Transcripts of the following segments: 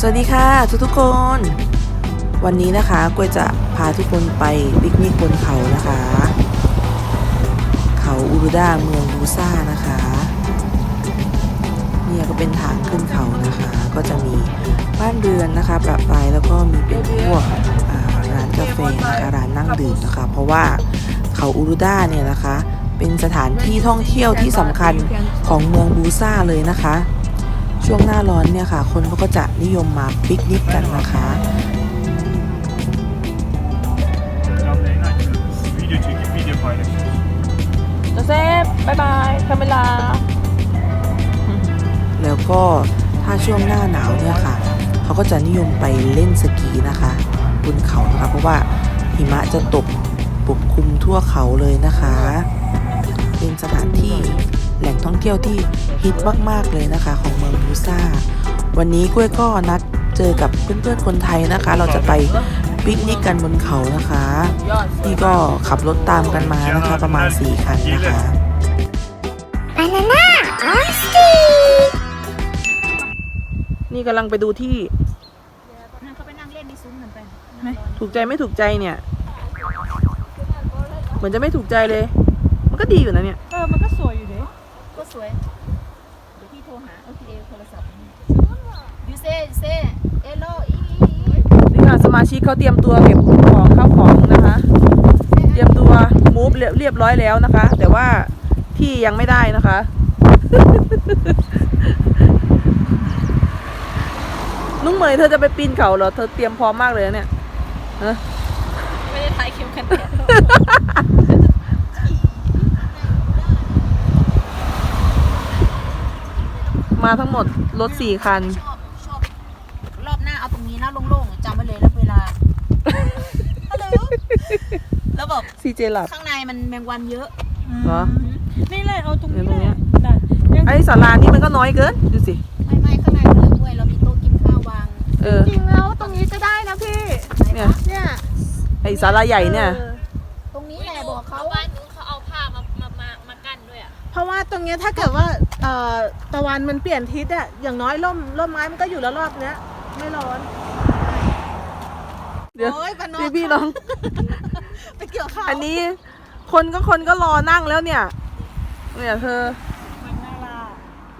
สวัสดีค่ะทุกทุกๆคน วันนี้นะคะกวยจะพาทุกคนไปปิกนิกบนเขานะคะ เขาอูรุดาเมืองบูซ่านะคะเนี่ยก็เป็นทางขึ้นเขานะคะ ก็จะมีบ้านเรือนนะคะประปรายแล้วก็มีเป็นพวกร้านกาแฟนะคะร้านนั่งดื่มนะคะ เพราะว่าเขาอูรุดาเนี่ยนะคะ เป็นสถานที่ท่องเที่ยวที่สำคัญของเมืองบูซ่าเลยนะคะ ช่วงหน้าร้อนเนี่ยค่ะ คนเขาก็จะนิยมมาปิกนิกกันนะคะ Video çekip video paylaşıyoruz. โจเซฟบายบายคาเมลา แล้วก็ถ้าช่วงหน้าหนาวเนี่ยค่ะ เขาก็จะนิยมไปเล่นสกีนะคะบนเขานะคะ เพราะว่าหิมะจะตกปกคลุมทั่วเขาเลยนะคะ เป็นสถานที่ แหล่งท่องเที่ยวที่ฮิตมากๆเลยนะคะ ของเมืองบูซ่าวันนี้กล้วยก็นัดเจอกับเพื่อนๆคนไทยนะคะ เราจะไปปิกนิกกันบนเขานะคะยอดพี่ก็ขับรถตามกันมานะคะ ประมาณ 4 คันนะคะ Banana Austin นี่กำลังไปดูที่นั่งเขาไปนั่งเล่นในซุ้มกันไปถูกใจไม่ถูกใจเนี่ย เหมือนจะไม่ถูกใจเลย มันก็ดีอยู่นะเนี่ย เออ มันก็สวยอยู่เด้ก็ สวย เดี๋ยวพี่โทรหาเอาทีเอโทรศัพท์ยูเซ่เซ่เอโลอีนี่ค่ะสมาชิกเขาเตรียมตัวเก็บของเข้าของนะคะ เตรียมตัวมูฟเรียบร้อยแล้วนะคะ แต่ว่าที่ยังไม่ได้นะคะนุ้งเหมยเธอจะไปปีนเขาเหรอ เธอเตรียมพร้อมมากเลยนะเนี่ยฮะไม่ได้ถ่ายคิวกันเดียว มาทั้งหมดรถสี่คัน ชอบชอบรอบหน้าเอาตรงนี้นะโล่งๆจำไว้เลยแล้วเวลาฮัลโหลแล้วแบบซีเจหลับ ข้างในมันแมงวันเยอะ เหรอ นี่เลยเอาตรงนี้เดี๋ยวตรงเนี้ยได้ยังไอ้ศาลานี่มันก็น้อยเกิน ดูสิ ไม่ไม่ข้างในมันเหลือด้วยเรามีโต๊ะกินข้าววางเออ จริงแล้วตรงนี้จะได้นะพี่เนี่ยเนี่ยไอ้ศาลาใหญ่เนี่ย ออ เพราะว่าตรงเนี้ยถ้าเกิดว่าเอ่อตะวันมันเปลี่ยนทิศอะอย่างน้อยร่มร่มไม้มันก็อยู่แล้วรอบเนี้ย ไม่ร้อนเดี๋ยวโอ้ยปานอพี่พี่น้อง ไปเกี่ยวข้าวอันนี้คนก็คนก็รอนั่งแล้วเนี่ย เนี่ยเธอ มันน่ารัก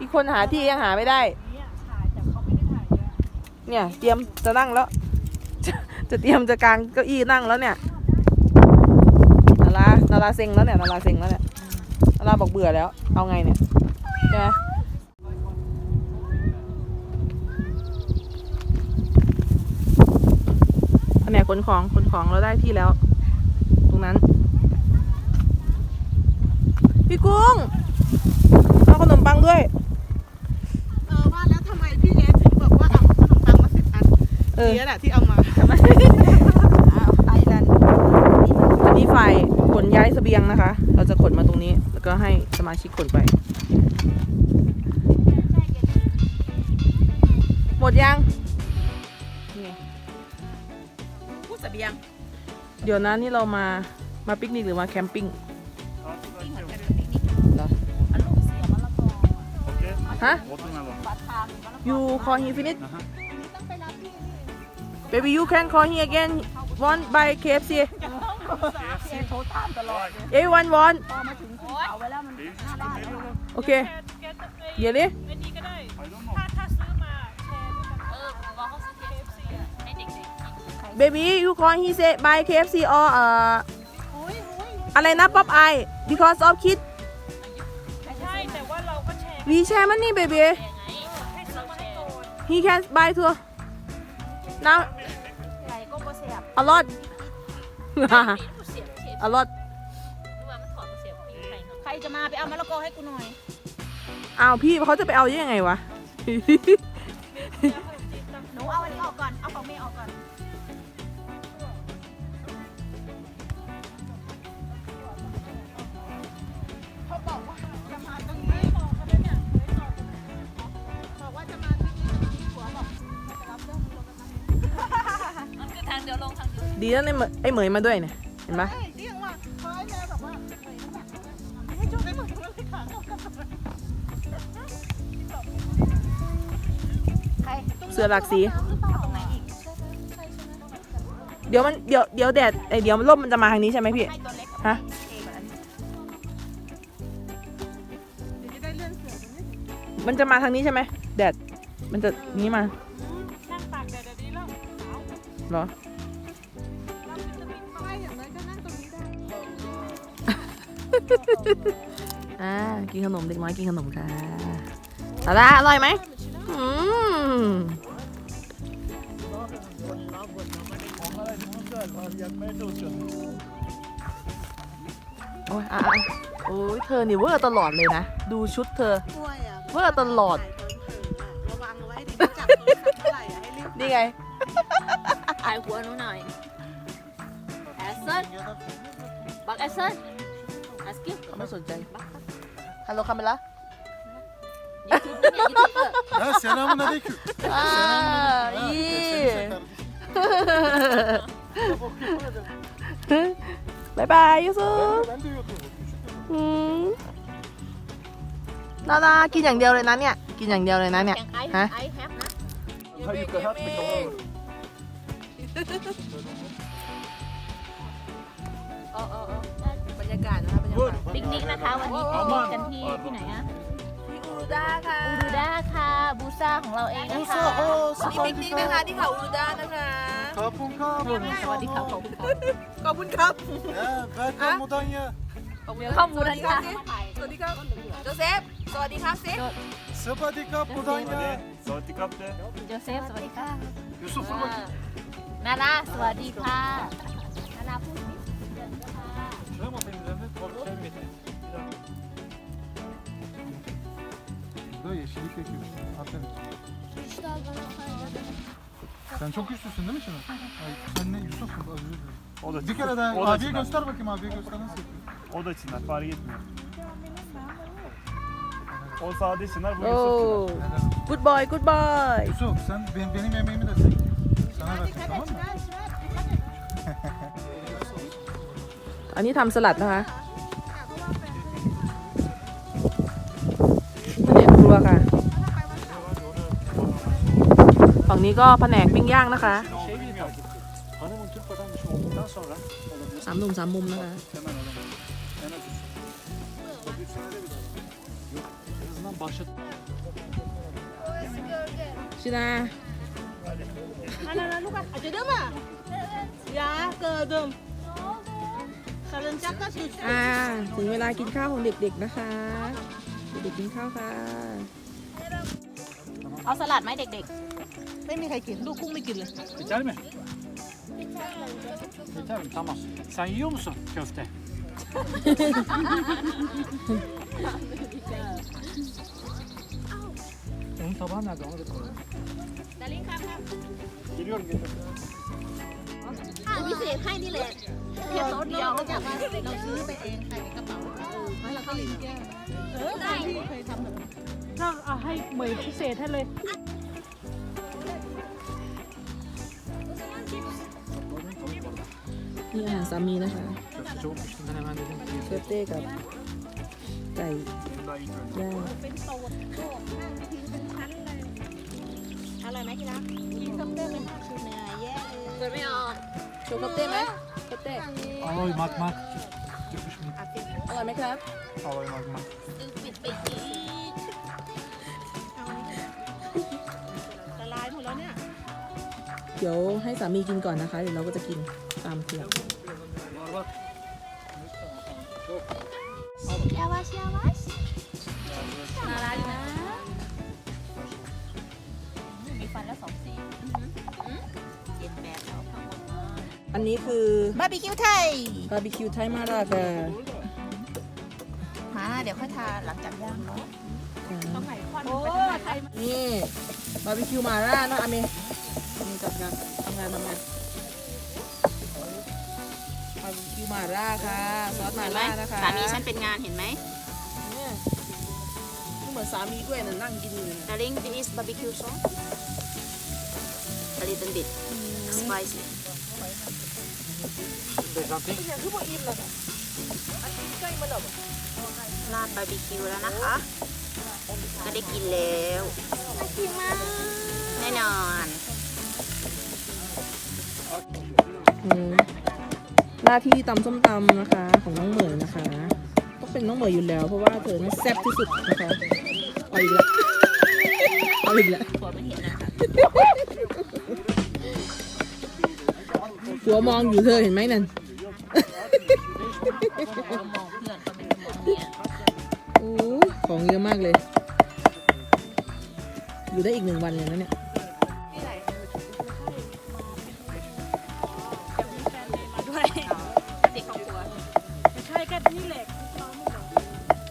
อีกคนหาที่ยังหาไม่ได้ เนี่ยถ่ายแต่เขาไม่ได้ถ่ายเยอะเนี่ย เตรียมจะนั่งแล้ว จะจะเตรียมจะกางเก้าอี้นั่งแล้วเนี่ยนารานาราเซ็งแล้วเนี่ยนาราเซ็งแล้วเนี่ย นาราบอกเบื่อแล้ว เอาไงเนี่ยใช่ไหมแผนกขนของขนของเราได้ที่แล้ว ตรงนั้น พี่กุ้ง เอาขนมปังด้วย เออว่าแล้วทำไมพี่เอสถึงบอกว่าเอาขนมปังมาสิบอันเออ เนี้ยแหละที่เอามาไอแลนด์อันนี้ฝ่ายข นย้ายเสบียงนะคะ เราจะขนมาตรงนี้ แล้วก็ให้สมาชิกขนไป หมดยังนี่ไงพูดเสบียง เดี๋ยวนะนี่เรามา มาปิกนิกหรือมาแคมปิ้งที่เหมือนกันปิกนิกอารมณ์เสียมะละกอ Okej. ฮะ Watermelon. ปลาทางมะละกอ you call he finish Aha. ต้องไปรับพี่ baby you can call he again want by KFC โทรตามตลอด everyone want พอมาถึงขึ้นเขาไว้แล้วมันหน้าบ้านแล้วโอเคเดี๋ยวนี้ I don't know. เออบอกเขาซื้อ KFC อะให้เด็กๆกิน baby you call he say by KFC or เอ่ออะไรนะ pop eye because of kids ใช่ แต่ว่าเราก็แชร์ we share money baby ยังไงให้ซื้อมาให้ก่อน he can buy too now ไก่ก็บ่เสียบ a lot ปีน เสียบเสียบ a lot รู้ว่ามันถอดมาเสียใครจะมาไปเอามะละกอให้กูหน่อยเอาพี่เขาจะไปเอายังไงวะ หนูเอาอันนี้ออกก่อน เอาของเมย์ออกก่อน เดียวลงทางเดียวดีนะไอ้เหมยไอ้เหมยมาด้วยเนี่ยเห็นปะเฮ้ยเรียกว่าเขาให้แม่แบบว่าเฮ้ยน้ำหนักไม่ช่วยไม่เหมือนกันเลยค่ะเข้ากันใครสือหลากสี ตรงไหนอีกเดี๋ยวมันเดี๋ยวเดี๋ยวแดดไอยเดี๋ยวร่มมันจะมาทางนี้ใช่ไหมพี่ ให้ตัวเล็กฮะ เอกว่านั้นเดี๋ยวจะได้เลื่อนเสือตรงนี้มันจะมาทางนี้ใช่ไหมแดดมันจะนี้มา นั่งตากแดดเดี๋ยวนี้แล้วหนาวเหรอ อ่ากินขนมเด็กน้อยกินขนมค่ะสาระอร่อยไหมอืม Yakmaya çalışıyorum. โอ้ยอะอะโอ้ยเธอนี่เวอร์ตลอดเลยนะ ดูชุดเธอ กล้วยอะเวอร์ตลอด ระวังเอาไว้ดิจับโทรศัพท์เท่าไหร่อะให้รีบนี่ไง ถ่ายหัวหนูหน่อยแอสเซนบักแอสเซน แอสกิลเขาไม่สนใจ ฮัลโหลคาเมล่ายูทูบเนี่ยยูทูบเบอร์ Ha selamun aleyküm. อ่า Ha, อี seni kardeşim. บายบายยูซุป Ben de YouTube'um. อืมนาดากินอย่างเดียวเลยนะเนี่ย กินอย่างเดียวเลยนะเนี่ยแข่งไอฮะ ไอแฮปนะ Ha yukarı at bakalım. บร รยากาศนะคะบรรยากาศปิกนิกนะคะ วันนี้ปิกนิกกันที่ที่ไหนอะที่อูรุด้าค่ะอูดูด้าค่ะบูซ่าของเราเองนะคะ Musa, o นี่ปิกนิกนะคะที่เขาอูรุด้านะคะ Kapun kapun. สวัสดีครับขอบคุณครับขอบคุณครับ Ya welcome Mudanya. ข้อมูลนะจ๊ะสวัสดีครับโจเซฟสวัสดีครับเซฟ Sabadi kap Mudanya. Zolti kapte. โจเซฟสวัสดีค่ะ Yusuf vur bakayım. นาราสวัสดีค่ะนาราพูด Burada yeşillik ekiyorsun. Aferin. Sen çok güçlüsün değil mi şimdi? Ay, sen ne Yusuf mu? Özür dilerim. O da Bir kere daha o da abiye çınar. göster bakayım abiye göster nasıl yapıyor. O da çınar fark etmiyor. O sade çınar bu Oh. Yusuf çınar. Helal olsun. good boy good boy Yusuf sen benim, benim yemeğimi de sen. Sana versin tamam mı? อันนี้ทำสลัดนะคะแผนกครัวค่ะ งนี้ก็แผนกปิ้งย่างนะคะ Şey bilmiyorum. Hanımın Türk vatandaşı olduktan sonra olabilir. สามหนุ่มสามมุมนะคะ Hemen alalım. En az üç. Tabii üç senede bir Yok. En azından başlat. ชินา Ana ana Luka, aja dah mah. Ya, ke dem. Kalian cakap sih. อ่าถึงเวลากินข้าวของเด็กๆนะคะ เด็กๆกินข้าวค่ะ เอาสลัดไหมเด็ก ไม่มีใครกินลูกกุ้งไม่กินเลย Yeter mi? Yeter mi? Tamam. Sen yiyor musun köfte? Onun tabağı nerede? Onu da koyalım. ๆดาริงครับครับ Geliyorum geliyorum. อ่าพิเศษให้นี่แหละเพียงโต๊ะเดียวเราจากว่าเราซื้อไปเองใส่ในกระเป๋าให้เราเข้าลิงก์แก้เออได้เคยทำแบบนั้นถ้าเอาให้เหมยพิเศษให้เลย นี่อาหารสามีนะคะ Köfte çabuk piştiğinden hemen dedim. เฟเต้กับไก่ Daha iyi görünüyor. ย่างอร่อยไหมที่รักกินส้มเต้ไหมคือเนื้อแย่เลยเปิดไม่ออกโชว์กับเต้ไหมกับเต้ Aloy mak mak. Çıkmış mı? อร่อยไหมครับ Aloy mak mak. ดูปิดไปอีกละ เดี๋ยวให้สามีกินก่อนนะคะ เดี๋ยวเราก็จะกินตามทีหลัง Yavaş yavaş. Narar นะมีฟันแล้วสองซี่เจ็ดแปดแล้วข้างบนมาอันนี้คือบาร์บีคิวไทยบาร์บีคิวไทยมาราค่ะมาเดี๋ยวค่อยทาหลังจากย่างเนาะโอ้ไทยนี่บาร์บีคิวมาร่าเนอะอาเมนี่ จัดงานทำงานทำงานบาร์บีคิวมาร่าค่ะซอสมาเห็นไหมร่านะคะสามีฉันเป็นงานเห็นไหมเนี่ยนี่เหมือนสามีด้วยนะนั่งกินอยู่เนี่ย Darling this is barbecue sauce a little bit spicy Dejanti. ราดบาร์บีคิวแล้วนะคะ ก็ได้กินแล้วแน่นอน หน้าที่ตำส้มตำนะคะ ของน้องเหมยนะคะต้องเป็นน้องเหมยอยู่แล้ว เพราะว่าเธอนั้นแซ่บที่สุดนะคะเอาอีกแล้วเอาอีกแล้วหัวไม่เห็นนะคะหัวมองอยู่เธอเห็นไหมนั่นของเยโอ้ของเยอะมากเลย อยู่ได้อีกหนึ่งวันเลยนะเนี่ย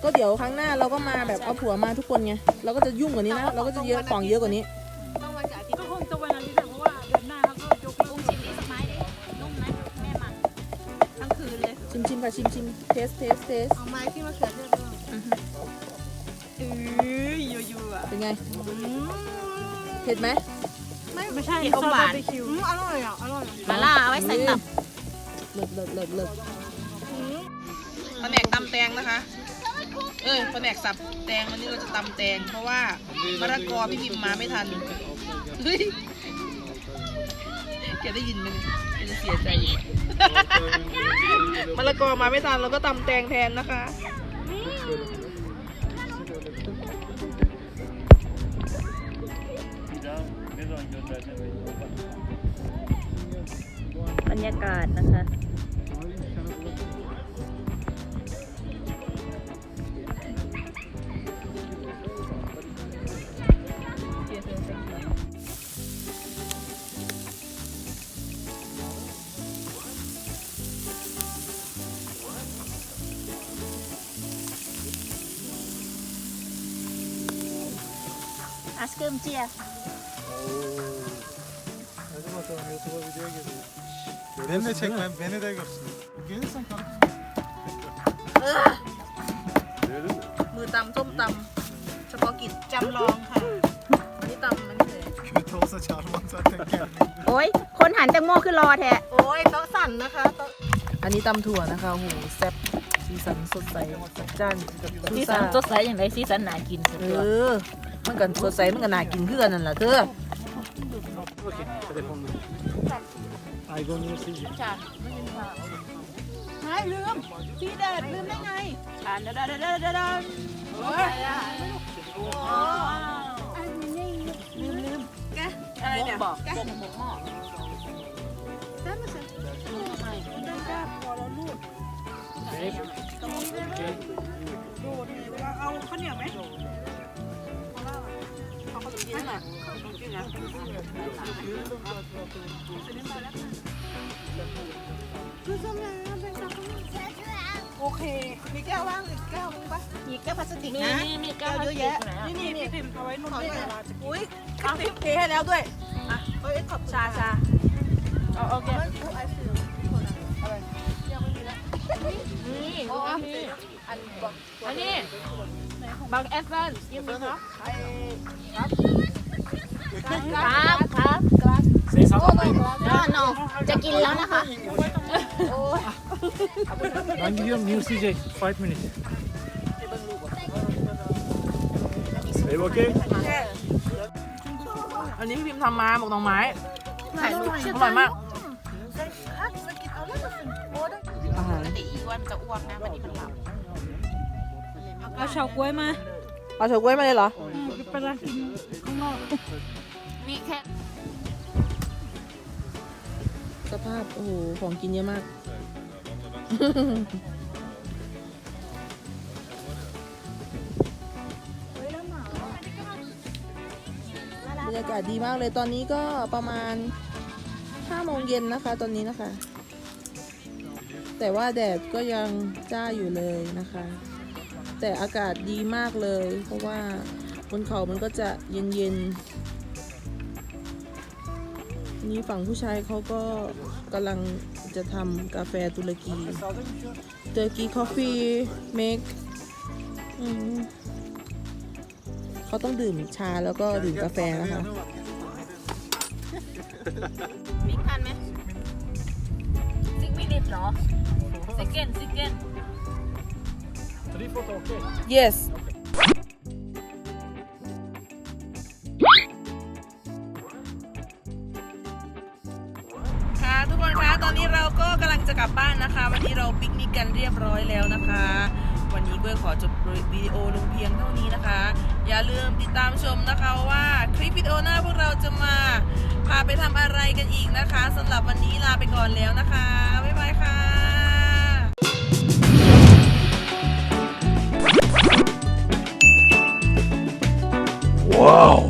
ก็เดี๋ยวครั้งหน้าเราก็มาแบบเอาผัวมาทุกคนไงเราก็จะยุ่งกว่านี้นะเราก็จะเยอะของเยอะกว่านี้ต้องวันกับอาทิตย์ก็คงจะวันอาทิตย์แหละเพราะว่าเดือนหน้าเขาก็ยกเลิกงชิมดิสักไม้ดินุ่มไหมแม่หมักทั้งคืนเลยชิมชิมค่ะชิมชิมเทสเทสเทสเอาไม้ที่มะเขือเทศด้วยเป็นไงเผ็ดไหมไม่ใช่กินซออมหวานอืมอร่อยอะอร่อยมาล่าเอาไว้ใส่ตับเลิศเลิศเลิศเลิศแผนกตำแตงนะคะ เอ้ยแผนกสับแตงวันนี้เราจะตำแตงเพราะว่ามะละกอพี่พิมพ์มาไม่ทันเฮ้ยแกได้ยินไหมเนี่ยแกจะเสียใจอยู่มะละกอมาไม่ทันเราก็ตำแตงแทนนะคะ Bir daha ne zaman göndereceğim? บรรยากาศนะคะ อาสกิมเจีย Hadi bakalım YouTube'a video geliyor. Beni de çek, ben, beni de görsün. Gelirsen kanka. มือตำส้มตำเฉพาะกิจจำลองค่ะอันนี้ตำมันเลย Kötü olsa çağırmam zaten gelmeyin. โอ้ย คนหันแตงโมคือรอแท้โอ้ยโต๊ะสั่นนะคะโต๊ะอันนี้ตำถั่วนะคะโอ้โหแซ่บสีสันสดใสจัดจ้านสีสันสดใสอย่างไรสีสันหนากินสุดเอยอดอ มันกันสดใสมันกันน่ากินคือกันนั่นแหละเธอ Bakayım telefonla. iPhone 24ไม่ลืมพี่เดชลืมได้ไงอ่านเดดเดดเดดเดดโอ้ยอะไรเนี่ยบอกพวกหมกหม้อเอาข้าวเหนียวไหม โอเค มีแก้วว่างอีกแก้วนึงปะมีแก้วพลาสติกมีนะมีมีแก้แก้ววเยอะแยะ นี่นี่พี่พิมพ์เอาไว้นุ่นขอด้วยหน่อยเวลาจะกินอุ้ยเอาพี่เทให้แล้วด้วย อะเอ้ยขอบคุณชาชาเอาโอเคเอ้ยผู้ไอซ์ฟิลคนละอะไรยังไม่มีแล้วนี่อ๋อนี่อัน บอกอันนี้บางแอปเปิ้ลกินไหมครับไอ้ครับครับครับ Say something. นอนนจะกินแล้วนะคะ Ben gidiyorum News CJ. 5 minutes. Hey bakayım. อันนี้พี่พิมพ์ทำมาบอกหน่อไม้ถ่ายรูปอร่อยมากอะจะกินเอาแล้วจะเป็นโอ้ได้อาหารปกติอีวันจะอ้วนนะวันนี้มันหลับ เอาเฉาก๊วยมาเอาเฉาก๊วยมาเลยเหรอไปร้านกินข้างนอกมีแค่สภาพ โอ้โห ของกินเยอะมาก บรรยากาศดีมากเลยตอนนี้ก็ประมาณ5โมงเย็นนะคะตอนนี้นะคะ แต่ว่าแดดก็ยังจ้าอยู่เลยนะคะ แต่อากาศดีมากเลย เพราะว่าบนเขามันก็จะเย็นๆนี่ฝั่งผู้ชายเขาก็กำลังจะทำกาแฟตุรกีเตอร์กีคอฟฟี่เมคเขาต้องดื่มชาแล้วก็ดื่มกาแฟนะคะมีทันไหมซิกมินิทเหรอซิกเก้นซิกเก้น 3 photo okay. yes ค่ะทุกคนคะตอนนี้เราก็กำลังจะกลับบ้านนะคะ วันนี้เราปิกนิกกันเรียบร้อยแล้วนะคะ วันนี้ก็ขอจบวิดีโอลงเพียงเท่านี้นะคะ อย่าลืมติดตามชมนะคะว่าคลิปวิดีโอหน้าพวกเราจะมาพาไปทำอะไรกันอีกนะคะสำหรับวันนี้ลาไปก่อนแล้วนะคะ บ๊ายบายค่ะ Wow.